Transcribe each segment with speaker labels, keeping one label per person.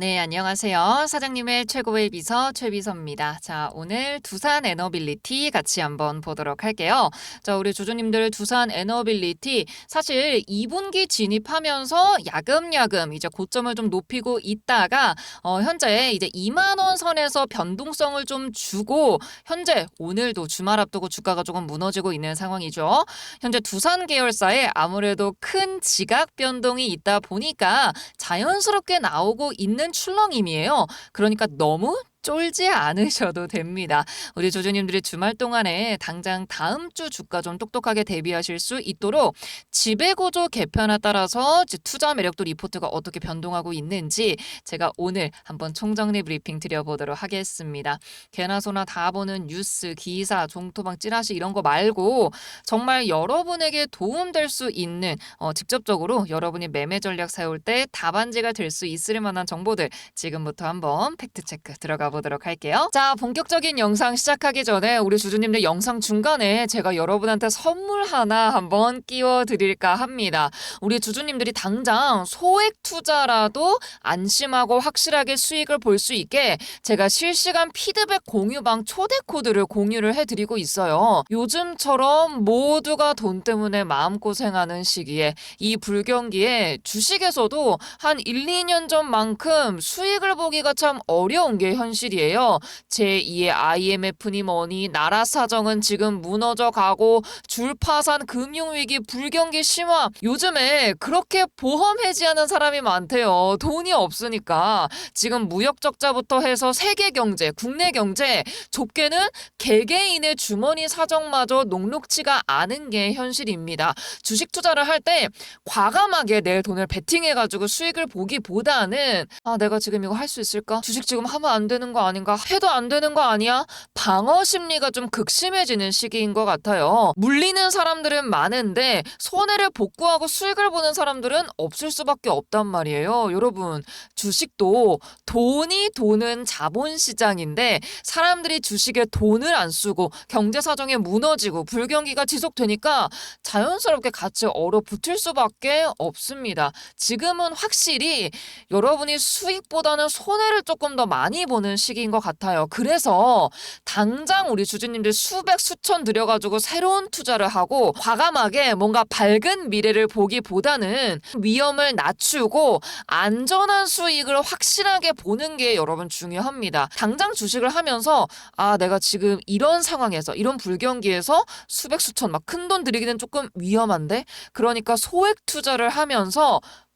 Speaker 1: 네, 안녕하세요. 사장님의 최고의 비서 최비서입니다. 자, 오늘 두산 에너빌리티 같이 한번 보도록 할게요. 자, 우리 주주님들 두산 에너빌리티 사실 2분기 진입하면서 야금야금 이제 고점을 좀 높이고 있다가 어, 현재 이제 2만 원 선에서 변동성을 좀 주고 현재 오늘도 주말 앞두고 주가가 조금 무너지고 있는 상황이죠. 현재 두산 계열사에 아무래도 큰 지각 변동이 있다 보니까 자연스럽게 나오고 있는 출렁임이에요. 그러니까 너무 쫄지 않으셔도 됩니다. 우리 조주님들이 주말 동안에 당장 다음 주 주가 좀 똑똑하게 대비하실 수 있도록 지배구조 개편에 따라서 투자 매력도 리포트가 어떻게 변동하고 있는지 제가 오늘 한번 총정리 브리핑 드려보도록 하겠습니다. 개나 소나 다 보는 뉴스, 기사, 종토방, 찌라시 이런 거 말고 정말 여러분에게 도움될 수 있는 어, 직접적으로 여러분이 매매 전략 세울 때 답안지가 될 수 있을 만한 정보들 지금부터 한번 팩트 체크 들어가 보도록 할게요. 자, 본격적인 영상 시작하기 전에 우리 주주님들 영상 중간에 제가 여러분한테 선물 하나 한번 끼워 드릴까 합니다. 우리 주주님들이 당장 소액 투자라도 안심하고 확실하게 수익을 볼 수 있게 제가 실시간 피드백 공유방 초대 코드를 공유를 해드리고 있어요. 요즘처럼 모두가 돈 때문에 마음고생하는 시기에 이 불경기에 주식에서도 한 1, 2년 전만큼 수익을 보기가 참 어려운 게 현실 이에요. 제2의 IMF니 뭐니 나라 사정은 지금 무너져 가고 줄파산 금융위기 불경기 심화 요즘에 그렇게 보험 해지하는 사람이 많대요. 돈이 없으니까 지금 무역 적자부터 해서 세계 경제, 국내 경제 좁게는 개개인의 주머니 사정마저 녹록치가 않은 게 현실입니다. 주식 투자를 할 때 과감하게 내 돈을 베팅해가지고 수익을 보기보다는 아 내가 지금 이거 할 수 있을까? 주식 지금 하면 안 되는 거 아닌가? 해도 안 되는 거 아니야? 방어 심리가 좀 극심해지는 시기인 것 같아요. 물리는 사람들은 많은데 손해를 복구하고 수익을 보는 사람들은 없을 수밖에 없단 말이에요. 여러분 주식도 돈이 도는 자본 시장인데 사람들이 주식에 돈을 안 쓰고 경제 사정에 무너지고 불경기가 지속되니까 자연스럽게 같이 얼어붙을 수밖에 없습니다. 지금은 확실히 여러분이 수익보다는 손해를 조금 더 많이 보는 시기인 것 같아요. 그래서 당장 우리 주주님들 수백 수천 들여가지고 새로운 투자를 하고 과감하게 뭔가 밝은 미래를 보기보다는 위험을 낮추고 안전한 수익을 확실하게 보는 게 여러분 중요합니다. 당장 주식을 하면서 아 내가 지금 이런 상황에서 이런 불경기에서 수백 수천 막 큰 돈 들이기는 조금 위험한데 그러니까 소액 투자를 하면서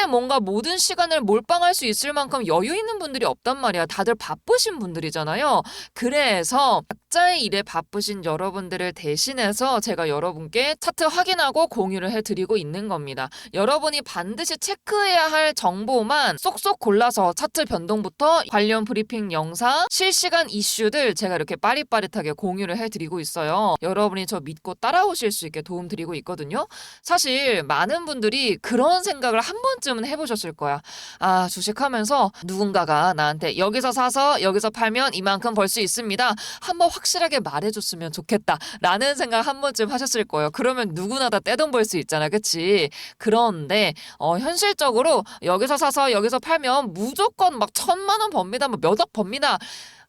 Speaker 1: 에 뭔가 모든 시간을 몰빵할 수 있을 만큼 여유 있는 분들이 없단 말이야. 다들 바쁘신 분들이잖아요. 그래서 각자의 일에 바쁘신 여러분들을 대신해서 제가 여러분께 차트 확인하고 공유를 해드리고 있는 겁니다. 여러분이 반드시 체크해야 할 정보만 쏙쏙 골라서 차트 변동부터 관련 브리핑 영상, 실시간 이슈들 제가 이렇게 빠릿빠릿하게 공유를 해드리고 있어요. 여러분이 저 믿고 따라오실 수 있게 도움드리고 있거든요. 사실 많은 분들이 그런 생각을 한 번쯤 번쯤은 해보셨을 거야. 아, 주식하면서 누군가가 나한테 여기서 사서 여기서 팔면 이만큼 벌 수 있습니다. 한번 확실하게 말해줬으면 좋겠다. 라는 생각 한 번쯤 하셨을 거예요. 그러면 누구나 다 떼돈 벌 수 있잖아. 그치? 그런데, 어, 현실적으로 여기서 사서 여기서 팔면 무조건 막 천만 원 법니다. 뭐 몇억 법니다.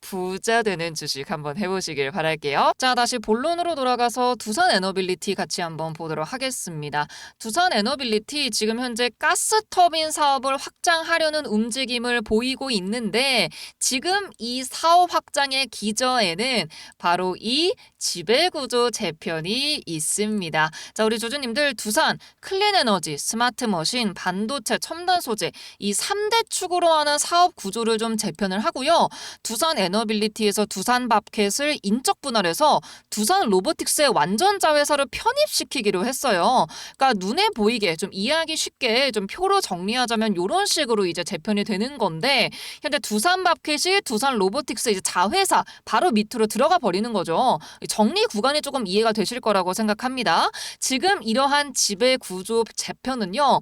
Speaker 1: 부자 되는 주식 한번 해보시길 바랄게요. 자, 다시 본론으로 돌아가서 두산 에너빌리티 같이 한번 보도록 하겠습니다. 두산 에너빌리티 지금 현재 가스 터빈 사업을 확장하려는 움직임을 보이고 있는데 지금 이 사업 확장의 기저에는 바로 이 지배구조 재편이 있습니다. 자, 우리 주주님들 두산 클린 에너지, 스마트 머신, 반도체, 첨단 소재 이 3대 축으로 하는 사업 구조를 좀 재편을 하고요. 두산 에너빌리티 에서 두산 밥켓을 인적 분할해서 두산 로보틱스의 완전 자회사로 편입시키기로 했어요. 그러니까 눈에 보이게 좀 이해하기 쉽게 좀 표로 정리하자면 이런 식으로 이제 재편이 되는 건데 현재 두산 밥켓이 두산 로보틱스 이제 자회사 바로 밑으로 들어가 버리는 거죠. 정리 구간이 조금 이해가 되실 거라고 생각합니다. 지금 이러한 지배 구조 재편은요.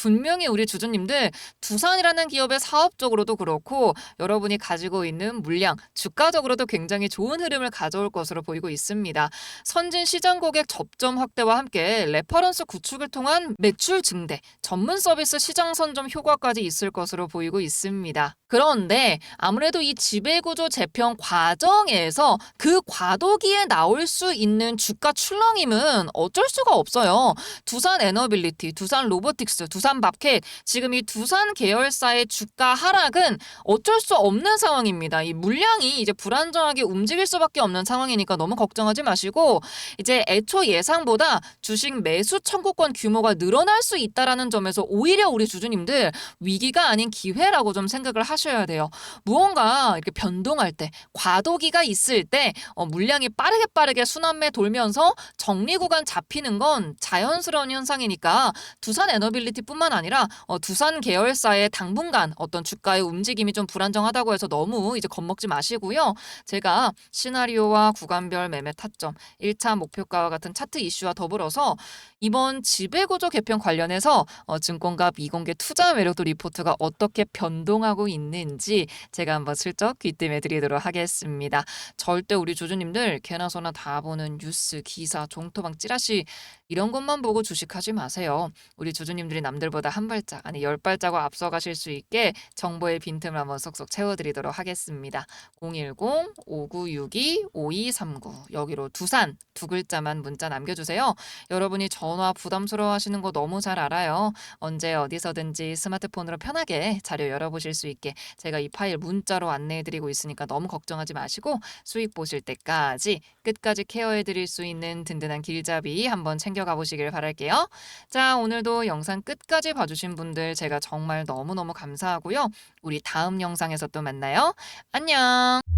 Speaker 1: 분명히 우리 주주님들 두산이라는 기업의 사업적으로도 그렇고 여러분이 가지고 있는 물량, 주가적으로도 굉장히 좋은 흐름을 가져올 것으로 보이고 있습니다. 선진 시장 고객 접점 확대와 함께 레퍼런스 구축을 통한 매출 증대, 전문 서비스 시장 선점 효과까지 있을 것으로 보이고 있습니다. 그런데 아무래도 이 지배구조 재편 과정에서 그 과도기에 나올 수 있는 주가 출렁임은 어쩔 수가 없어요. 두산 에너빌리티, 두산 로보틱스, 두산 밥켓 지금 이 두산 계열사의 주가 하락은 어쩔 수 없는 상황입니다. 이 물량이 이제 불안정하게 움직일 수밖에 없는 상황이니까 너무 걱정하지 마시고 이제 애초 예상보다 주식 매수 청구권 규모가 늘어날 수 있다라는 점에서 오히려 우리 주주님들 위기가 아닌 기회라고 좀 생각을 하셔야 돼요. 무언가 이렇게 변동할 때 과도기가 있을 때 어, 물량이 빠르게 빠르게 순환매 돌면서 정리 구간 잡히는 건 자연스러운 현상이니까 두산 에너빌리티 이 뿐만 아니라 어, 두산 계열사의 당분간 어떤 주가의 움직임이 좀 불안정하다고 해서 너무 이제 겁먹지 마시고요. 제가 시나리오와 구간별 매매 타점, 1차 목표가와 같은 차트 이슈와 더불어서 이번 지배구조 개편 관련해서 어, 증권가 미공개 투자 매력도 리포트가 어떻게 변동하고 있는지 제가 한번 슬쩍 귀뜸해 드리도록 하겠습니다. 절대 우리 조주님들 개나 소나 다 보는 뉴스, 기사, 종토방, 찌라시 이런 것만 보고 주식하지 마세요. 우리 주주님들이 남 들보다 한 발짝 아니 열 발자국 앞서가실 수 있게 정보의 빈틈을 한번 쏙쏙 채워드리도록 하겠습니다. 010-5962-5239 여기로 두산 두 글자만 문자 남겨주세요. 여러분이 전화 부담스러워하시는 거 너무 잘 알아요. 언제 어디서든지 스마트폰으로 편하게 자료 열어보실 수 있게 제가 이 파일 문자로 안내해드리고 있으니까 너무 걱정하지 마시고 수익 보실 때까지 끝까지 케어해드릴 수 있는 든든한 길잡이 한번 챙겨가 보시길 바랄게요. 자, 오늘도 영상 끝까지 봐주신 분들 제가 정말 너무너무 감사하고요. 우리 다음 영상에서 또 만나요. 안녕!